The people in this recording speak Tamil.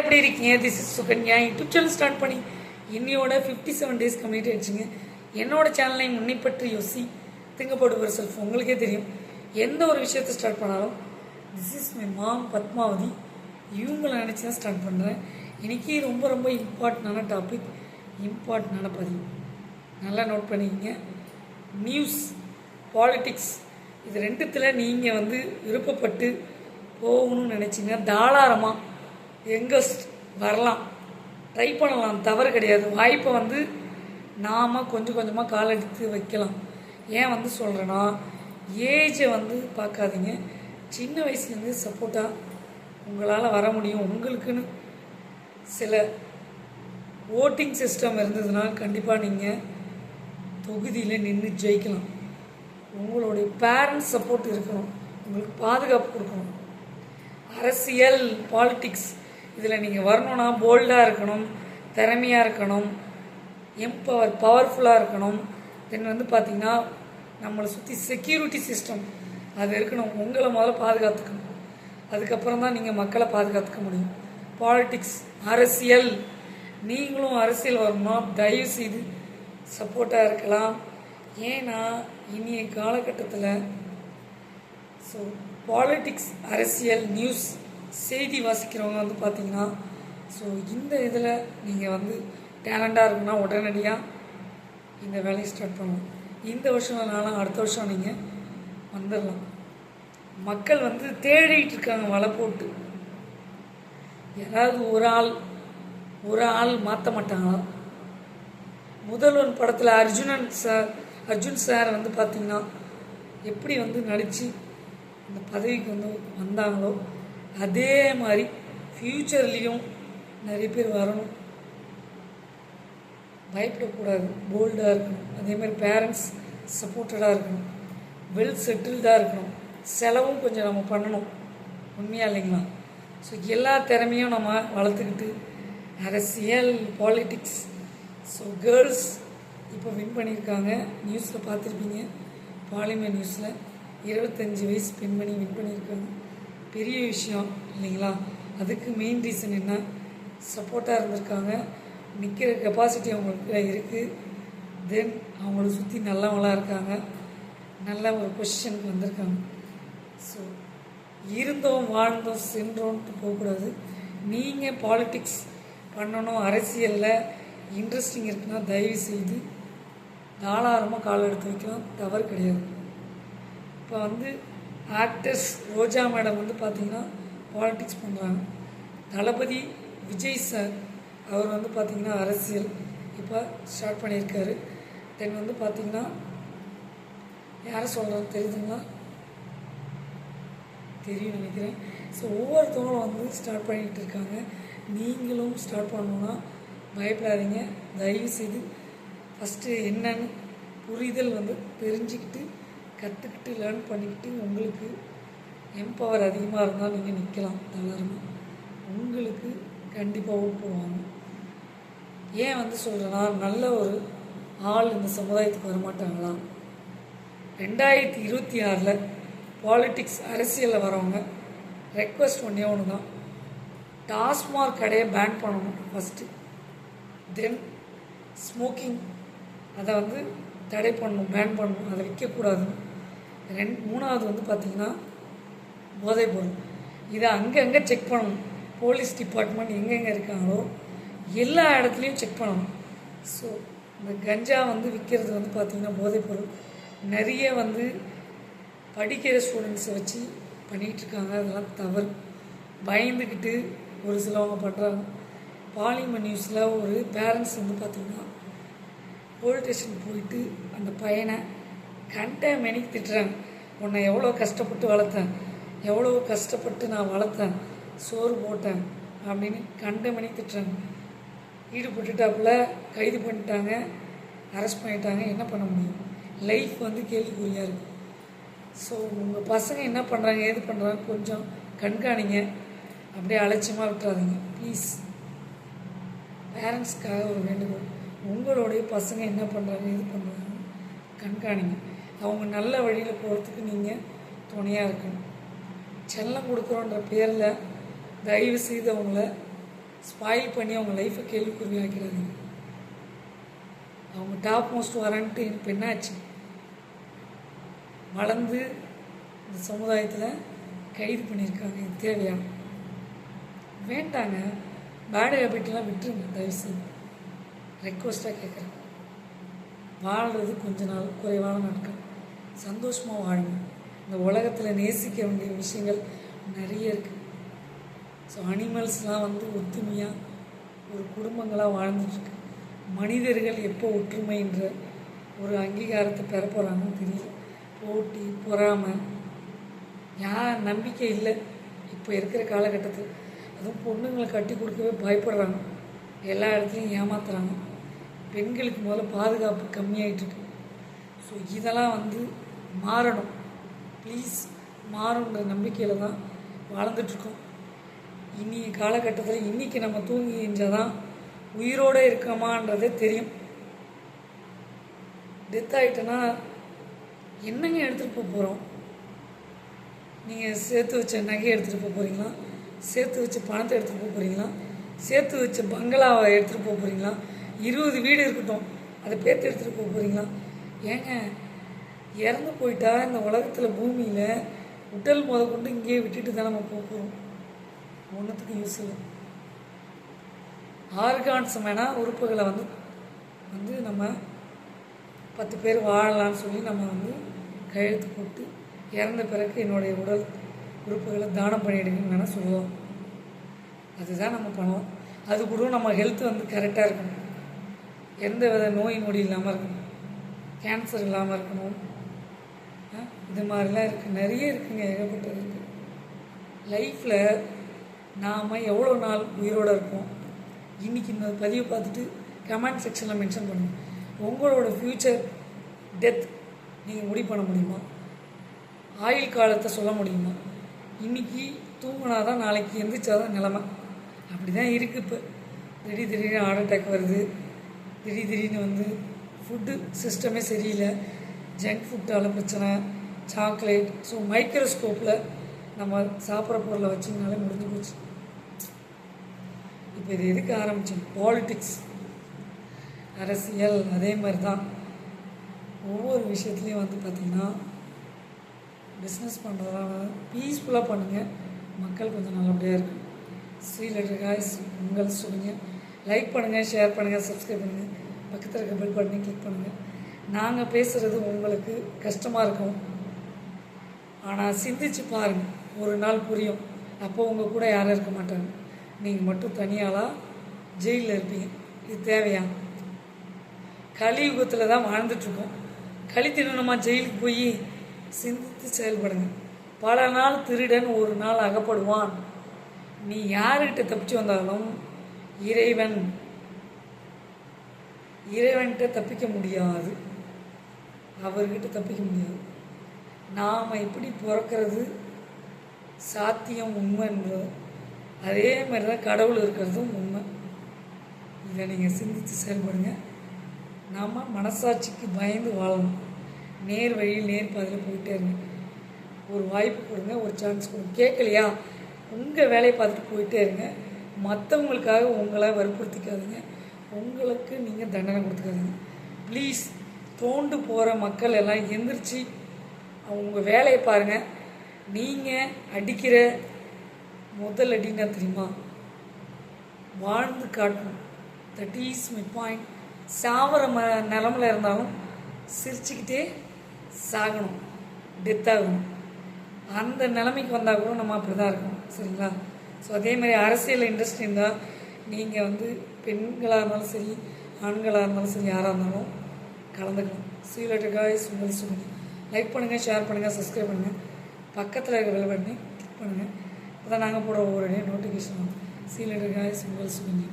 எப்படி இருக்கீங்க? This is Sukanya YouTube channel start பண்ணி இன்னையோட ஃபிஃப்டி செவன் டேஸ் கம்ப்ளீட் ஆயிடுச்சுங்க. என்னோட சேனலை முன்னை பற்றி யோசி. திங்க செல்ஃப் உங்களுக்கே தெரியும். எந்த ஒரு விஷயத்தை ஸ்டார்ட் பண்ணாலும் this is my mom Padmavathi இவங்களை நினச்சி தான் ஸ்டார்ட் பண்ணுறேன் இன்னைக்கு ரொம்ப ரொம்ப இம்பார்ட்டண்டான டாபிக் இம்பார்ட்டண்டான பதிவு. நல்லா நோட் பண்ணிக்கிங்க. நியூஸ் பாலிட்டிக்ஸ் இது ரெண்டுத்தில் நீங்கள் வந்து விருப்பப்பட்டு போகணும்னு நினச்சிங்கன்னா தாராளமாக எங்கே வரலாம். ட்ரை பண்ணலாம். தவறு கிடையாது. வாய்ப்பை வந்து நாம் கொஞ்சம் கொஞ்சமாக கால் எடுத்து வைக்கலாம். ஏன் வந்து சொல்கிறேன்னா ஏஜை வந்து பார்க்காதீங்க. சின்ன வயசுலேருந்து சப்போர்ட்டாக உங்களால் வர முடியும். உங்களுக்குன்னு சில ஓட்டிங் சிஸ்டம் இருந்ததுன்னா கண்டிப்பாக நீங்கள் தொகுதியில் நின்று ஜெயிக்கலாம். உங்களுடைய பேரண்ட்ஸ் சப்போர்ட் இருக்கணும். உங்களுக்கு பாதுகாப்பு கொடுக்கணும். அரசியல் பாலிட்டிக்ஸ் இதில் நீங்கள் வரணும்னா போல்டாக இருக்கணும் திறமையாக இருக்கணும் எம்பவர் பவர்ஃபுல்லாக இருக்கணும். தென் வந்து பார்த்திங்கன்னா நம்மளை சுற்றி செக்யூரிட்டி சிஸ்டம் அது இருக்கணும். உங்களை முதல்ல பாதுகாத்துக்கணும். அதுக்கப்புறம் தான் நீங்கள் மக்களை பாதுகாத்துக்க முடியும். பாலிட்டிக்ஸ் அரசியல். நீங்களும் அரசியல் வரணும்னா தயவு செய்து சப்போர்ட்டாக இருக்கலாம். ஏன்னா இனிய காலகட்டத்தில் ஸோ பாலிட்டிக்ஸ் அரசியல் நியூஸ் செய்தி வாசிக்கிறவங்க வந்து பார்த்தீங்கன்னா ஸோ இந்த இதில் நீங்கள் வந்து டேலண்டாக இருக்குன்னா உடனடியாக இந்த வேலையை ஸ்டார்ட் பண்ணலாம் இந்த வருஷம் இல்லைனாலும் அடுத்த வருஷம் நீங்கள் வந்துடலாம். மக்கள் வந்து தேடிட்டு இருக்காங்க வலை போட்டு. யாராவது ஒரு ஆள் ஒரு ஆள் மாற்ற மாட்டாங்களா? முதல்வன் படத்தில் அர்ஜுனன் சார் அர்ஜுன் சார் வந்து பார்த்திங்கன்னா எப்படி வந்து நடித்து அந்த பதவிக்கு வந்து வந்தாங்களோ அதே மாதிரி ஃப்யூச்சர்லேயும் நிறைய பேர் வரணும். பயப்படக்கூடாது. போல்டாக இருக்கணும். அதே மாதிரி பேரண்ட்ஸ் சப்போர்ட்டடாக இருக்கணும். வெல் செட்டில்டாக இருக்கணும். செலவும் கொஞ்சம் நம்ம பண்ணணும். உண்மையாக இல்லைங்களா? ஸோ எல்லா திறமையும் நம்ம வளர்த்துக்கிட்டு அரசியல் பாலிட்டிக்ஸ் ஸோ கேர்ள்ஸ் இப்போ வின் பண்ணியிருக்காங்க. நியூஸில் பார்த்துருப்பீங்க. பாலிமர் நியூஸில் இருபத்தஞ்சி வயசு பெண்மணி வின் பண்ணியிருக்காங்க. பெரிய விஷயம் இல்லைங்களா? அதுக்கு மெயின் ரீசன் என்ன? சப்போர்ட்டாக இருந்திருக்காங்க. நிற்கிற கெப்பாசிட்டி அவங்களுக்கு இருக்குது தென் அவங்கள சுற்றி நல்லவங்களாக இருக்காங்க. நல்ல ஒரு பொசிஷனுக்கு வந்திருக்காங்க. ஸோ இருந்தோம் வாழ்ந்தோம் சென்றோன்ட்டு போகக்கூடாது. நீங்கள் பாலிட்டிக்ஸ் பண்ணணும் அரசியலில் இன்ட்ரெஸ்டிங் இருக்குன்னா தயவு செய்து தாராளமாக கால் எடுத்து வைக்கலாம். தவறு கிடையாது. இப்போ வந்து ஆக்டர்ஸ் ரோஜா மேடம் வந்து பார்த்திங்கன்னா பாலிட்டிக்ஸ் பண்ணுறாங்க தளபதி விஜய் சார் அவர் வந்து பார்த்திங்கன்னா அரசியல் இப்போ ஸ்டார்ட் பண்ணியிருக்காரு. தென் வந்து பார்த்திங்கன்னா யாரை சொல்கிறது தெரியுதுங்களா? தெரியும் நினைக்கிறேன். ஸோ ஒவ்வொருத்தவங்களும் வந்து ஸ்டார்ட் பண்ணிகிட்டு இருக்காங்க. நீங்களும் ஸ்டார்ட் பண்ணணுன்னா பயப்படாதீங்க. தயவு செய்து ஃபஸ்ட்டு என்னன்னு புரிதல் வந்து தெரிஞ்சுக்கிட்டு கற்றுக்கிட்டு லேர்ன் பண்ணிக்கிட்டு உங்களுக்கு எம்பவர் அதிகமாக இருந்தால் நீங்கள் நிற்கலாம் தாராளமாக உங்களுக்கு கண்டிப்பாக ஓட் ஏன் வந்து சொல்கிறேன்னா நல்ல ஒரு ஆள் இந்த சமுதாயத்துக்கு வரமாட்டாங்களா? ரெண்டாயிரத்தி இருபத்தி ஆறில் பாலிட்டிக்ஸ் அரசியலில் வரவங்க ரெக்வஸ்ட் ஒன்றே ஒன்று தான் டாஸ்மாக் கடையை பேன் பண்ணணும் ஃபஸ்ட்டு தென் ஸ்மோக்கிங் அதை வந்து தடை பண்ணணும் பேன் பண்ணணும் அதை விற்கக்கூடாது ரெண்டு மூணாவது வந்து பார்த்திங்கன்னா போதைப்பொருள் இதை அங்கங்கே செக் பண்ணணும். போலீஸ் டிபார்ட்மெண்ட் எங்கெங்கே இருக்காங்களோ எல்லா இடத்துலையும் செக் பண்ணணும். ஸோ இந்த கஞ்சா வந்து விற்கிறது வந்து பார்த்திங்கன்னா போதைப்பொருள் நிறைய வந்து படிக்கிற ஸ்டூடெண்ட்ஸை வச்சு பண்ணிகிட்ருக்காங்க அதெல்லாம் தவறு. பயந்துக்கிட்டு ஒரு சிலவங்க பண்ணுறாங்க பாலிமர் நியூஸில் ஒரு பேரண்ட்ஸ் வந்து பார்த்திங்கன்னா போலீஸ் ஸ்டேஷன் போயிட்டு அந்த பையனை கண்ட மெனிக்கு திட்டுறாங்க உன்னை எவ்வளோ கஷ்டப்பட்டு வளர்த்தேன். எவ்வளோ கஷ்டப்பட்டு நான் வளர்த்தேன். சோறு போட்டேன் அப்படின்னு கண்ட மணிக்கு திட்டுறாங்க ஈடுபட்டுட்டாப்புல கைது பண்ணிட்டாங்க அரெஸ்ட் பண்ணிட்டாங்க. என்ன பண்ண முடியும்? லைஃப் வந்து கேள்விக்குறியாக இருக்குது ஸோ உங்கள் பசங்க என்ன பண்ணுறாங்க ஏது பண்ணுறாங்க கொஞ்சம் கண்காணிங்க. அப்படியே அலட்சியமாக விட்டுறாதீங்க. ப்ளீஸ் பேரண்ட்ஸ்க்காக ஒரு வேண்டுகோள். உங்களுடைய பசங்க என்ன பண்ணுறாங்க இது பண்ணுறாங்க கண்காணிங்க. அவங்க நல்ல வழியில் போகிறதுக்கு நீங்கள் துணையாக இருக்கணும். செல்லம் கொடுக்குறோன்ற பேரில் தயவு செய்து அவங்கள ஸ்பாயில் பண்ணி அவங்க லைஃப்பை கேள்விக்குறி ஆக்கிறாங்க அவங்க டாப் மோஸ்ட் வரான்ட்டு இப்போ என்னாச்சு? வளர்ந்து இந்த சமுதாயத்தில் கைது பண்ணியிருக்காங்க இது தேவையா? வேண்டாங்க. பேட் ஹேபிட்லாம் விட்டுருங்க தயவு செய்து. ரெக்வஸ்ட்டாக கேட்குறேன் வாழ்கிறது கொஞ்ச நாள் குறைவான நாட்கள். சந்தோஷமாக வாழுங்க. இந்த உலகத்தில் நேசிக்க வேண்டிய விஷயங்கள் நிறைய இருக்குது ஸோ அனிமல்ஸ்லாம் வந்து ஒத்துமையாக ஒரு குடும்பங்களாக வாழ்ந்துட்டுருக்கு மனிதர்கள் எப்போ ஒற்றுமைன்ற ஒரு அங்கீகாரத்தை பெற போகிறாங்கன்னு தெரியல. போட்டி பொறாமை யார் நம்பிக்கை இல்லை. இப்போ இருக்கிற காலகட்டத்தில் அதுவும் பொண்ணுங்களை கட்டி கொடுக்கவே பயப்படுறாங்க. எல்லா இடத்துலையும் ஏமாத்துறாங்க. பெண்களுக்கு முதல்ல பாதுகாப்பு கம்மியாயிட்டு ஸோ இதெல்லாம் வந்து மாறணும். ப்ளீஸ் மாறுன்ற நம்பிக்கையில் தான் வாழ்ந்துட்டுருக்கோம் இன்றைய காலகட்டத்தில் இன்றைக்கி நம்ம தூங்கி எஞ்சால் தான் உயிரோடு இருக்கோமான்றதே தெரியும். டெத் ஆகிட்டேன்னா என்னங்க எடுத்துகிட்டு போக போகிறோம் நீங்கள் சேர்த்து வச்ச நகையை எடுத்துகிட்டு போக போகிறீங்களா சேர்த்து வச்ச பணத்தை எடுத்துகிட்டு போக போகிறீங்களா சேர்த்து வச்ச பங்களாவை எடுத்துகிட்டு போக போகிறீங்களா இருபது வீடு இருக்கட்டும். அதை பேர்த்து எடுத்துகிட்டு போக போகிறீங்களா ஏங்க இறந்து போயிட்டா இந்த உலகத்தில் பூமியில் உடல் முத கொண்டு இங்கேயே விட்டுட்டு தான் நம்ம போக போகிறோம் ஒன்றுத்துக்கும் யூஸ் இல்லை. ஆர்கான்ஸ் வேணால் உறுப்புகளை வந்து வந்து நம்ம பத்து பேர் வாழலாம்னு சொல்லி நம்ம வந்து கையெழுத்து போட்டு இறந்த பிறகு என்னுடைய உடல் உறுப்புகளை தானம் பண்ணிடுங்கன்னு வேணால் சொல்லுவோம். அதுதான் நம்ம பண்ணுவோம் அது கூட நம்ம ஹெல்த் வந்து கரெக்டாக இருக்கணும். எந்த வித நோய் நொடி இல்லாமல் இருக்கணும். கேன்சர் இல்லாமல் இருக்கணும். இது மாதிரிலாம் இருக்குது நிறைய இருக்குங்க ஏகப்பட்டது இருக்குது லைஃப்பில் நாம் எவ்வளோ நாள் உயிரோடு இருப்போம் இன்றைக்கி இந்த பதிவை பார்த்துட்டு கமெண்ட் செக்ஷனில் மென்ஷன் பண்ணுங்கள் உங்களோட ஃப்யூச்சர் டெத் நீங்கள் முடிவு பண்ண முடியுமா? ஆயுள் காலத்தை சொல்ல முடியுமா? இன்றைக்கி தூங்கினா தான் நாளைக்கு எந்திரிச்சாதான் நிலமை. அப்படி தான் இருக்குது இப்போ. திடீர் திடீர்னு ஹார்ட் அட்டாக் வருது. திடீர் திடீர்னு வந்து ஃபுட்டு சிஸ்டமே சரியில்லை. ஜங்க் ஃபுட்டால் பிரச்சனை சாக்லேட் ஸோ மைக்ரோஸ்கோப்பில் நம்ம சாப்பிட்ற பொருளை வச்சிங்கனாலே முடிஞ்சு போச்சு. இப்போ இது எதுக்கு ஆரம்பிச்சோம்? பாலிட்டிக்ஸ் அரசியல் அதே மாதிரி தான் ஒவ்வொரு விஷயத்துலையும் வந்து பார்த்திங்கன்னா பிஸ்னஸ் பண்ணுறதுனால பீஸ்ஃபுல்லாக பண்ணுங்கள் மக்கள் கொஞ்சம் நல்லபடியாக இருக்கும் ஸ்ரீ லெட்டர் காய்ஸ் உங்கள் சொல்லுங்கள் லைக் பண்ணுங்கள் ஷேர் பண்ணுங்கள் சப்ஸ்கிரைப் பண்ணுங்கள் பக்கத்தில் இருக்க பெல் பட்டனை கிளிக் பண்ணுங்கள் நாங்கள் பேசுகிறது உங்களுக்கு கஷ்டமாக இருக்கும். ஆனால் சிந்திச்சு பாருங்கள் ஒரு நாள் புரியும். அப்போ உங்கள் கூட யாரும் இருக்க மாட்டாங்க. நீங்கள் மட்டும் தனியாளாக ஜெயிலில் இருப்பீங்க. இது தேவையா? கலியுகத்தில் தான் வாழ்ந்துட்டுருக்கோம் களி திருநமா ஜெயிலுக்கு போய் சிந்தித்து செயல்படுங்க. பல நாள் திருடன் ஒரு நாள் அகப்படுவான். நீ யாருக்கிட்ட தப்பிச்சு வந்தாலும் இறைவன் இறைவன்கிட்ட தப்பிக்க முடியாது. அவர்கிட்ட தப்பிக்க முடியாது. நாம் எப்படி பிறக்கிறது சாத்தியம் உண்மைன்றது அதே மாதிரி தான் கடவுள் இருக்கிறதும் உண்மை. இதை நீங்கள் சிந்தித்து செயல்படுங்க. நாம் மனசாட்சிக்கு பயந்து வாழணும். நேர் வழியில் நேர் பாதையில் போயிட்டே இருங்க. ஒரு வாய்ப்பு கொடுங்க ஒரு சான்ஸ் கொடுங்க. கேட்கலையா? உங்கள் வேலையை பார்த்துட்டு போயிட்டே இருங்க. மற்றவங்களுக்காக உங்களை வற்புறுத்திக்காதுங்க. உங்களுக்கு நீங்கள் தண்டனை கொடுத்துக்காதுங்க. ப்ளீஸ் தோண்டு போகிற மக்கள் எல்லாம் எந்திரிச்சு அவங்க வேலையை பாருங்கள் நீங்கள் அடிக்கிற முதல் அடின்னா தெரியுமா? வாழ்ந்து காட்டணும். தட் இஸ் மை பாயிண்ட் சாவர ம நிலமில் இருந்தாலும் சிரிச்சுக்கிட்டே சாகணும். டெத்தாகணும் அந்த நிலைமைக்கு வந்தால் கூட நம்ம அப்படி தான் இருக்கணும். சரிங்களா? ஸோ அதே மாதிரி அரசியல் இன்ட்ரெஸ்ட் இருந்தால் நீங்கள் வந்து பெண்களாக இருந்தாலும் சரி ஆண்களாக இருந்தாலும் சரி யாராக இருந்தாலும் கலந்துக்கணும். சீலட்டு காய்ஸ் உங்கள் சுகுனி லைக் பண்ணுங்கள் ஷேர் பண்ணுங்கள் சப்ஸ்கிரைப் பண்ணுங்கள் பக்கத்தில் இருக்க பெல் பண்ணி கிளிக் பண்ணுங்கள் அப்போ தான் நாங்கள் போடுற ஒவ்வொரு நோட்டிஃபிகேஷன் வரும். சீலட்டு காய்ஸ் உங்கள் சுகுனி